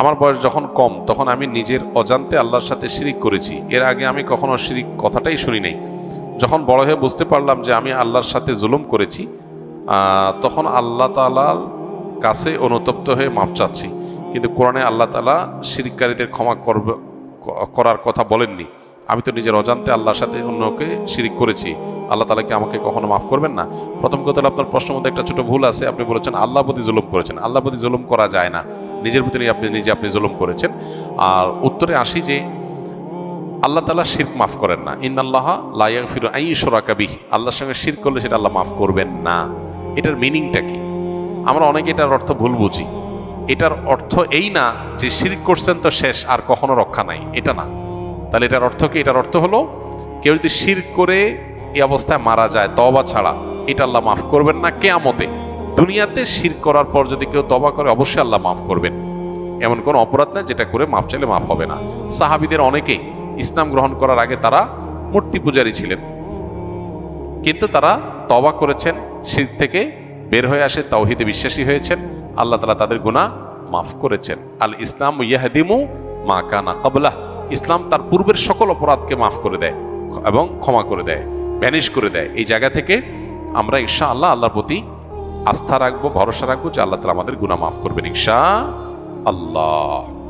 আমার বয়স যখন কম, তখন আমি নিজের অজান্তে আল্লাহর সাথে শিরিক করেছি। এর আগে আমি কখনো শিরিক কথাটাই শুনি নাই। যখন বড় হয়ে বুঝতে পারলাম যে আমি আল্লাহর সাথে জুলুম করেছি তখন আল্লাহ তালার কাছে অনুতপ্ত হয়ে মাপ চাচ্ছি। কিন্তু কোরআনে আল্লাহ তালা শিরিককারীদের ক্ষমা করবে, করার কথা বলেননি। আমি তো নিজের অজান্তে আল্লাহর সাথে অন্যকে শিরিক করেছি। আল্লাহ তালা কি আমাকে কখনো মাফ করবেন না? প্রথম কথা আপনার প্রশ্নের মধ্যে একটা ছোট ভুল আছে। আপনি বলেছেন আল্লাহ প্রতি জুলুম করেছেন। আল্লাহ প্রতি জুলুম করা যায় না। নিজের প্রতি আপনি নিজে আপনি জুলুম করেছেন। আর উত্তরে আসি যে, আল্লাহ তালা শির্ক মাফ করেন না। ইন আল্লাহ লাইয়া ফিরু আই সোরাকাবি আল্লাহর সঙ্গে শির করলে সেটা আল্লাহ মাফ করবেন না। এটার মিনিংটা কি? আমরা অনেকে এটার অর্থ ভুল বুঝি। এটার অর্থ এই না যে শির করছেন তো শেষ, আর কখনো রক্ষা নাই। এটা না। তাহলে এটার অর্থ কি? এটার অর্থ হলো, কেউ যদি শির করে এই অবস্থায় মারা যায় তবা ছাড়া, এটা আল্লাহ মাফ করবেন না কেয়ামতে। দুনিয়াতে শির করার পর যদি কেউ তবা করে, অবশ্যই আল্লাহ মাফ করবেন। এমন কোনো অপরাধ না যেটা করে মাফ চাইলে মাফ হবে না। সাহাবিদের অনেকেই ইসলাম গ্রহণ করার আগে তারা মূর্তি পূজারী ছিলেন। কিন্তু তারা তবা করেছেন, শির থেকে বের হয়ে আসে, তাওহিদে বিশ্বাসী হয়েছেন। আল্লাহ তালা তাদের গুনাহ মাফ করেছেন। আল ইসলাম ইয়াহদিমু মা কানা কাবলাহ ইসলাম তার পূর্বের সকল অপরাধকে মাফ করে দেয় এবং ক্ষমা করে দেয়, ব্যানিশ করে দেয়। এই জায়গা থেকে আমরা ঈশা আল্লাহ আল্লাহর প্রতি আস্থা রাখব ভরসা রাখব যে আল্লাহ তালা আমাদের গুণা মাফ করবেন ঈশা আল্লাহ।